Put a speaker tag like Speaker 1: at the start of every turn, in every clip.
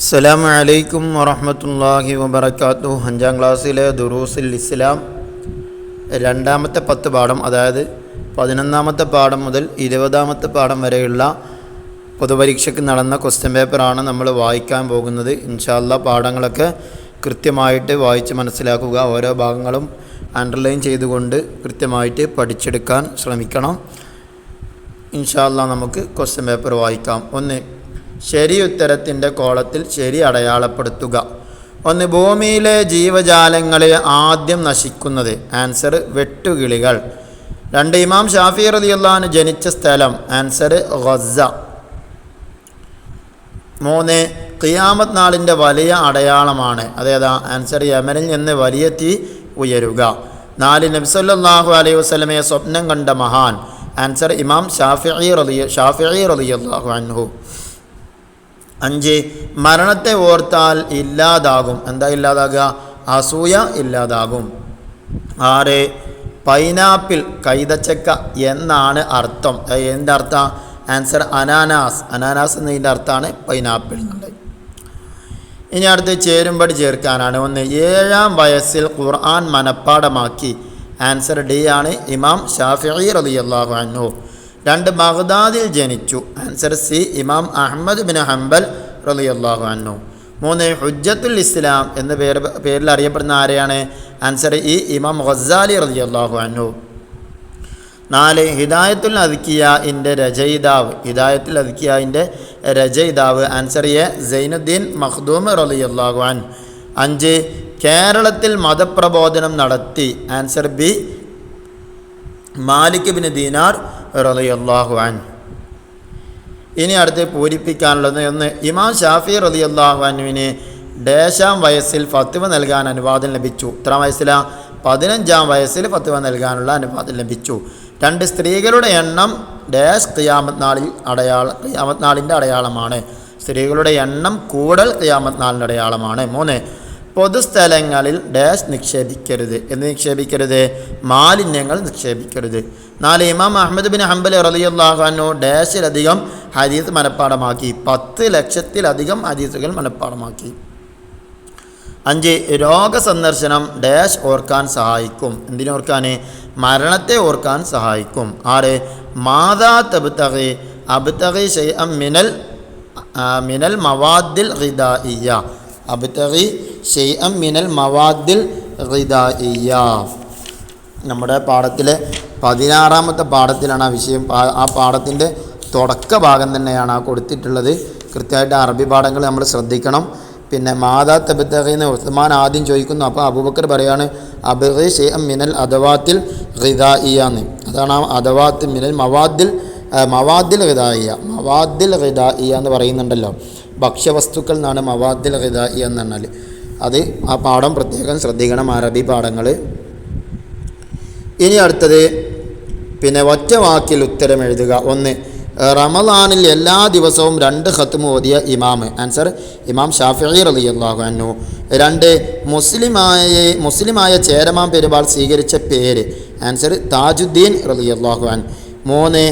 Speaker 1: അസ്സലാമു അലൈക്കും വറഹമത്തല്ലാഹി വബർക്കാത്തു അഞ്ചാം ക്ലാസ്സിലെ ദുറൂസുൽ ഇസ്ലാം രണ്ടാമത്തെ പത്ത് പാഠം അതായത് പതിനൊന്നാമത്തെ പാഠം മുതൽ ഇരുപതാമത്തെ പാഠം വരെയുള്ള പൊതുപരീക്ഷയ്ക്ക് നടന്ന ക്വസ്റ്റ്യൻ പേപ്പറാണ് നമ്മൾ വായിക്കാൻ പോകുന്നത്. ഇൻഷാല്ല പാഠങ്ങളൊക്കെ കൃത്യമായിട്ട് വായിച്ച് മനസ്സിലാക്കുക. ഓരോ ഭാഗങ്ങളും അണ്ടർലൈൻ ചെയ്തുകൊണ്ട് കൃത്യമായിട്ട് പഠിച്ചെടുക്കാൻ ശ്രമിക്കണം. ഇൻഷാല്ല നമുക്ക് ക്വസ്റ്റ്യൻ പേപ്പർ വായിക്കാം. ഒന്ന് ശരി ഉത്തരത്തിന്റെ കോളത്തിൽ ശരി അടയാളപ്പെടുത്തുക. ഒന്ന് ഭൂമിയിലെ ജീവജാലങ്ങളെ ആദ്യം നശിക്കുന്നത്. ആൻസർ വെട്ടുകിളികൾ. രണ്ട് ഇമാം ഷാഫി റളിയല്ലാഹു ജനിച്ച സ്ഥലം. ആൻസർ ഗസ മൂന്ന് ഖിയാമത് നാളിന്റെ വലിയ അടയാളമാണ്. അതേതാ ആൻസർ യമനിൽ നിന്ന് വലിയ തീ ഉയരുക. നാല് നബ്സല്ലാഹു അലൈഹി വസ്ലമയെ സ്വപ്നം കണ്ട മഹാൻ. ആൻസർ ഇമാം ഷാഫി റളിയ ഷാഫി റളിയല്ലാഹു അൻഹു. അഞ്ച് മരണത്തെ ഓർത്താൽ ഇല്ലാതാകും. എന്താ ഇല്ലാതാകുക? അസൂയ ഇല്ലാതാകും. ആറ് പൈനാപ്പിൾ കൈതച്ചക്ക എന്നാണ് അർത്ഥം. എന്റെ അർത്ഥം? ആൻസർ അനാനാസ്. അനാനാസ് എന്നതിന്റെ അർത്ഥമാണ് പൈനാപ്പിൾ എന്നുള്ളത്. ഇനി അടുത്ത് ചേരുമ്പടി ചേർക്കാനാണ്. ഒന്ന് ഏഴാം വയസ്സിൽ ഖുർആൻ മനപ്പാടമാക്കി ആൻസർ ഡി ആണ് ഇമാം ഷാഫി റളിയല്ലാഹു അൻഹു. രണ്ട് ബഗ്ദാദിൽ ജനിച്ചു. ആൻസർ സി ഇമാം അഹമ്മദ് ബിൻ ഹംബൽ റളിയല്ലാഹു അന്നു മൂന്ന് ഹുജ്ജത്തുൽ ഇസ്ലാം എന്ന പേര് പേരിൽ അറിയപ്പെടുന്ന ആരെയാണ്? ആൻസർ ഇ ഇമാം ഗസാലി റളിയല്ലാഹു അന്നു നാല് ഹിദായത്തുൽ അദ്ക്കിയന്റെ രചയിതാവ്. ഹിദായത്തുൽ അദ്ക്കിയന്റെ രചയിതാവ്. ആൻസർ എ സൈനുദ്ദീൻ മഖ്ദൂം റളിയല്ലാഹു അൻ അഞ്ച് കേരളത്തിൽ മതപ്രബോധനം നടത്തി. Answer B Malik bin Dinar റളിയല്ലാഹു അൻ ഇനി അടുത്ത് പൂരിപ്പിക്കാനുള്ളത് ഒന്ന് ഇമാം ഷാഫി റളിയല്ലാഹു അൻവിന് ഡേശാം വയസ്സിൽ ഫത്വ നൽകാൻ അനുവാദം ലഭിച്ചു. ഇത്ര വയസ്സില? പതിനഞ്ചാം വയസ്സിൽ ഫത്വ നൽകാനുള്ള അനുവാദം ലഭിച്ചു. രണ്ട് സ്ത്രീകളുടെ എണ്ണം ഡാഷ് ഖിയാമത്ത് നാളിൽ അടയാള ഖിയാമത്ത് നാളിന്റെ അടയാളമാണ്. സ്ത്രീകളുടെ എണ്ണം കൂടൽ ഖിയാമത്ത് നാളിന്റെ അടയാളമാണ്. മൂന്ന് പൊതുസ്ഥലങ്ങളിൽ ഡാഷ് നിക്ഷേപിക്കരുത്. എന്ന് നിക്ഷേപിക്കരുത്? മാലിന്യങ്ങൾ നിക്ഷേപിക്കരുത്. നാല് ഇമാം അഹമ്മദ് ബിൻ ഹംബൽ അൻഹു ഡാഷിലധികം ഹദീസ് മനഃപ്പാടമാക്കി പത്ത് ലക്ഷത്തിലധികം ഹദീസുകൾ മനഃപ്പാടമാക്കി അഞ്ച് രോഗസന്ദർശനം ഡാഷ് ഓർക്കാൻ സഹായിക്കും. എന്തിനോർക്കാൻ മരണത്തെ ഓർക്കാൻ സഹായിക്കും. ആറ് മാതാ തബ്തഗി അബ്തഗി ഷൈഅം മിനൽ മിനൽ മവാദിൽ ഹിദായിയ അബ്തഗി ഷൈഅം മിനൽ മവാദിൽ നമ്മുടെ പാഠത്തിലെ പതിനാറാമത്തെ പാഠത്തിലാണ് ആ വിഷയം. ആ- പാഠത്തിന്റെ തുടക്ക ഭാഗം തന്നെയാണ് ആ കൊടുത്തിട്ടുള്ളത്. കൃത്യമായിട്ട് അറബി പാഠങ്ങൾ നമ്മൾ ശ്രദ്ധിക്കണം. പിന്നെ മാതാ തബത്തഖീന്ന് ഉസ്മാൻ ആദ്യം ചോദിക്കുന്നു. അപ്പോൾ അബൂബക്കർ പറയാണ് അബഹി ഷെയ്അം മിനൽ അദവാത്തിൽ ഇയാന്ന് അതാണ് ആ അദവാത്ത് മിനൽ മവാദിൽ മവാദിൽ ഹിദായിയ മവാദിൽ ഹിദായിയ എന്ന് പറയുന്നുണ്ടല്ലോ. ഭക്ഷ്യവസ്തുക്കൾ എന്നാണ് മവാദിൽ ഹിദായിയ എന്ന് പറഞ്ഞാൽ അത് ആ പാഠം പ്രത്യേകം ശ്രദ്ധിക്കണം അറബി പാഠങ്ങൾ ഇനി അടുത്തത് പിന്നെ ഒറ്റ വാക്കിൽ ഉത്തരം എഴുതുക. ഒന്ന് റമദാനിൽ എല്ലാ ദിവസവും രണ്ട് ഖത്തും ഓതിയ ഇമാമ്. ആൻസർ ഇമാം ഷാഫി റലി അള്ളാഹു അന്നു രണ്ട് മുസ്ലിമായ മുസ്ലിമായ ചേരമാൻ പെരുമാൾ സ്വീകരിച്ച പേര്. ആൻസർ താജുദ്ദീൻ റലി അള്ളാഹു അൻ മൂന്ന്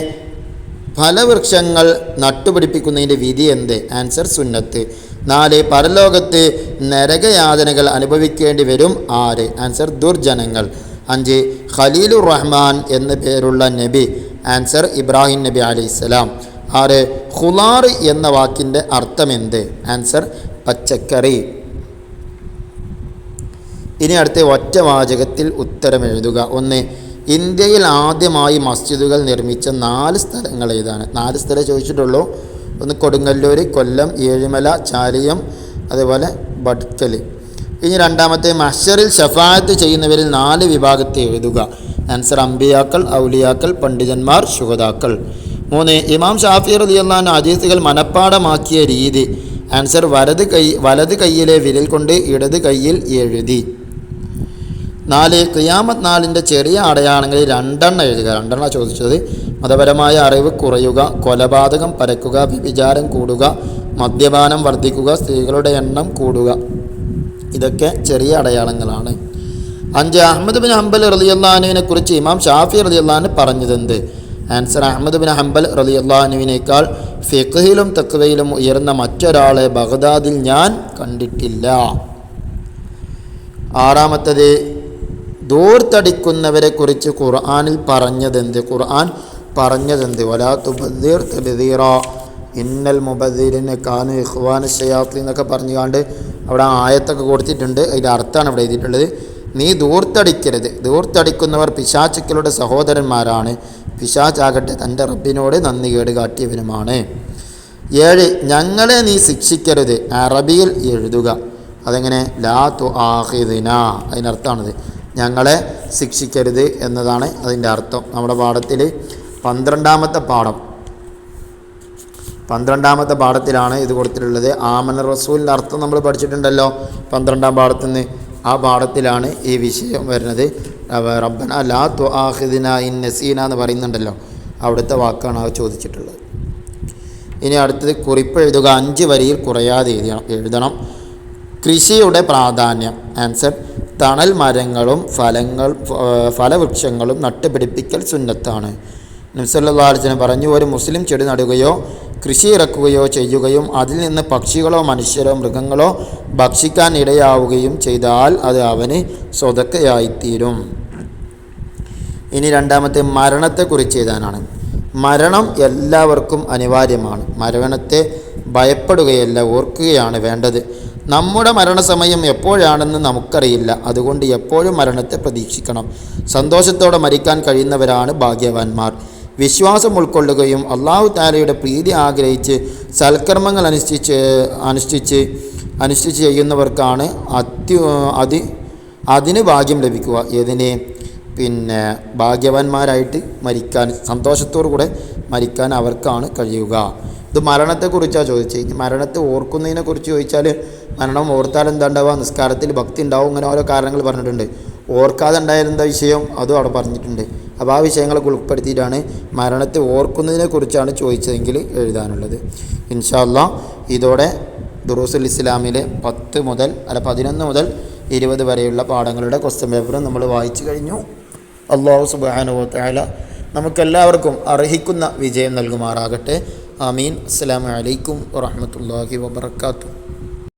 Speaker 1: ഫലവൃക്ഷങ്ങൾ നട്ടുപിടിപ്പിക്കുന്നതിന്റെ വിധി എന്ത്? ആൻസർ സുന്നത്ത്. നാല് പരലോകത്ത് നരകയാതനകൾ അനുഭവിക്കേണ്ടി വരും. ആര്? ആൻസർ ദുർജനങ്ങൾ. അഞ്ച് ഖലീലുർ റഹ്മാൻ എന്ന പേരുള്ള നബി. ആൻസർ ഇബ്രാഹിം നബി അലി ഇസ്ലാം ആറ് ഖുലാർ എന്ന വാക്കിന്റെ അർത്ഥം എന്ത് ആൻസർ പച്ചക്കറി. ഇനി അടുത്ത ഒറ്റ വാചകത്തിൽ ഉത്തരം എഴുതുക. ഒന്ന് ഇന്ത്യയിൽ ആദ്യമായി മസ്ജിദുകൾ നിർമ്മിച്ച നാല് സ്ഥലങ്ങൾ ഏതാണ്? നാല് സ്ഥലം ചോദിച്ചിട്ടുള്ളൂ. ഒന്ന് കൊടുങ്ങല്ലൂർ കൊല്ലം ഏഴിമല ചാലിയം അതുപോലെ ബഡ്കൽ ഇനി രണ്ടാമത്തെ മഷറിൽ ഷഫായത്ത് ചെയ്യുന്നവരിൽ നാല് വിഭാഗത്തെ എഴുതുക. ആൻസർ അമ്പിയാക്കൾ ഔലിയാക്കൾ പണ്ഡിതന്മാർ ശുഹതാക്കൾ മൂന്ന് ഇമാം ഷാഫി റളിയല്ലാഹു അജീസുകൾ മനഃപ്പാടമാക്കിയ രീതി. ആൻസർ വലത് കൈ വലത് കൈയിലെ വിരൽ കൊണ്ട് ഇടത് കൈയിൽ എഴുതി. നാല് ഖിയാമത്ത് നാളിന്റെ ചെറിയ അടയാളങ്ങളിൽ രണ്ടെണ്ണം എഴുതുക. രണ്ടെണ്ണം ചോദിച്ചത്. മതപരമായ അറിവ് കുറയുക കൊലപാതകം പരക്കുക വിചാരം കൂടുക മദ്യപാനം വർദ്ധിക്കുക സ്ത്രീകളുടെ എണ്ണം കൂടുക. ഇതൊക്കെ ചെറിയ അടയാളങ്ങളാണ്. അഞ്ച് അഹമ്മദ് ബിൻ ഹംബൽ റളിയല്ലാഹുവിനെ കുറിച്ച് ഇമാം ഷാഫി റളിയല്ലാഹു പറഞ്ഞതെന്ത്? ആൻസർ അഹമ്മദ് ബിൻ ഹംബൽ റലി അള്ളാഹുവിനേക്കാൾ ഫിഖഹിലും തക്വയിലും ഉയർന്ന മറ്റൊരാളെ ബഗ്ദാദിൽ ഞാൻ കണ്ടിട്ടില്ല. ആറാമത്തത് ദൂർത്തടിക്കുന്നവരെ കുറിച്ച് ഖുർആാനിൽ പറഞ്ഞതെന്ത്? ഖുർആൻ പറഞ്ഞതെന്ത്? വലാ ഇന്നൽ മുബദീറിന് കാനു ഇഹ്വാൻ ഷയാത്തി എന്നൊക്കെ പറഞ്ഞുകൊണ്ട് അവിടെ ആയത്തൊക്കെ കൊടുത്തിട്ടുണ്ട്. അതിന്റെ അർത്ഥമാണ് ഇവിടെ എഴുതിയിട്ടുള്ളത്. നീ ദൂർത്തടിക്കരുത്. ദൂർത്തടിക്കുന്നവർ പിശാചുക്കളുടെ സഹോദരന്മാരാണ്. പിശാചാകട്ടെ തന്റെ റബ്ബിനോട് നന്ദി കേട് കാട്ടിയവനുമാണ് ഏഴ് ഞങ്ങളെ നീ ശിക്ഷിക്കരുത്. അറബിയിൽ എഴുതുക. അതെങ്ങനെ? ലാ തു ആഹിദിന അതിനർത്ഥമാണിത്. ഞങ്ങളെ ശിക്ഷിക്കരുത് എന്നതാണ് അതിന്റെ അർത്ഥം. നമ്മുടെ പാഠത്തിൽ പന്ത്രണ്ടാമത്തെ പാഠം. പന്ത്രണ്ടാമത്തെ പാഠത്തിലാണ് ഇത് കൊടുത്തിട്ടുള്ളത്. ആമന റസൂലിന്റെ അർത്ഥം നമ്മൾ പഠിച്ചിട്ടുണ്ടല്ലോ. പന്ത്രണ്ടാം പാഠത്തിൽ നിന്ന് ആ പാഠത്തിലാണ് ഈ വിഷയം വരുന്നത്. റബ്ബന ലാ തു ആഹിദിന ഇൻ നസീന എന്ന് പറയുന്നുണ്ടല്ലോ. അവിടുത്തെ വാക്കാണ് ആ ചോദിച്ചിട്ടുള്ളത്. ഇനി അടുത്തത് കുറിപ്പ് എഴുതുക. അഞ്ച് വരിയിൽ കുറയാതെ എഴുതണം. കൃഷിയുടെ പ്രാധാന്യം. ആൻസർ തണൽ മരങ്ങളും ഫലങ്ങൾ ഫലവൃക്ഷങ്ങളും നട്ടുപിടിപ്പിക്കൽ സുന്നത്താണ്. നബ്സല്ലാസ്ലം പറഞ്ഞു ഒരു മുസ്ലിം ചെടി നടുകയോ കൃഷി ഇറക്കുകയോ ചെയ്യുകയും അതിൽ നിന്ന് പക്ഷികളോ മനുഷ്യരോ മൃഗങ്ങളോ ഭക്ഷിക്കാൻ ഇടയാവുകയും ചെയ്താൽ അത് അവന് സ്വതക്കയായിത്തീരും. ഇനി രണ്ടാമത്തെ മരണത്തെക്കുറിച്ച് എഴുതാനാണ്. മരണം എല്ലാവർക്കും അനിവാര്യമാണ്. മരണത്തെ ഭയപ്പെടുകയല്ല ഓർക്കുകയാണ് വേണ്ടത്. നമ്മുടെ മരണസമയം എപ്പോഴാണെന്ന് നമുക്കറിയില്ല. അതുകൊണ്ട് എപ്പോഴും മരണത്തെ പ്രതീക്ഷിക്കണം. സന്തോഷത്തോടെ മരിക്കാൻ കഴിയുന്നവരാണ് ഭാഗ്യവാന്മാർ. വിശ്വാസം ഉൾക്കൊള്ളുകയും അള്ളാഹു താലയുടെ പ്രീതി ആഗ്രഹിച്ച് സൽക്കർമ്മങ്ങൾ അനുഷ്ഠിച്ച് അനുഷ്ഠിച്ച് അനുഷ്ഠിച്ച് ചെയ്യുന്നവർക്കാണ് അത്യു അതി അതിന് ഭാഗ്യം ലഭിക്കുക. ഏതിനെ? പിന്നെ ഭാഗ്യവാന്മാരായിട്ട് മരിക്കാൻ സന്തോഷത്തോടു കൂടെ മരിക്കാൻ അവർക്കാണ് കഴിയുക. ഇത് മരണത്തെക്കുറിച്ചാണ് ചോദിച്ചത്? മരണത്തെ ഓർക്കുന്നതിനെക്കുറിച്ച് ചോദിച്ചാൽ മരണം ഓർത്താൽ എന്താ ഉണ്ടാവുക നിസ്കാരത്തിൽ ഭക്തി ഉണ്ടാവും അങ്ങനെ ഓരോ കാരണങ്ങൾ പറഞ്ഞിട്ടുണ്ട്. ഓർക്കാതെ ഉണ്ടായിരുന്ന വിഷയം അതും അവിടെ പറഞ്ഞിട്ടുണ്ട്. അപ്പോൾ ആ വിഷയങ്ങളൊക്കെ ഉൾപ്പെടുത്തിയിട്ടാണ് മരണത്തെ ഓർക്കുന്നതിനെക്കുറിച്ചാണ് ചോദിച്ചതെങ്കിൽ എഴുതാനുള്ളത്. ഇൻഷാല്ല ഇതോടെ ദുറൂസുൽ ഇസ്ലാമിലെ പത്ത് മുതൽ അല്ല പതിനൊന്ന് മുതൽ ഇരുപത് വരെയുള്ള പാഠങ്ങളുടെ ക്വസ്റ്റ്യൻ പേപ്പറും നമ്മൾ വായിച്ചു കഴിഞ്ഞു. അള്ളാഹു സുബാനുഭവത്തായാല നമുക്കെല്ലാവർക്കും അർഹിക്കുന്ന വിജയം നൽകുമാറാകട്ടെ. അമീൻ അസ്സാം വലൈക്കും വാഹമത്തല്ലാഹി വാബർക്കാത്തു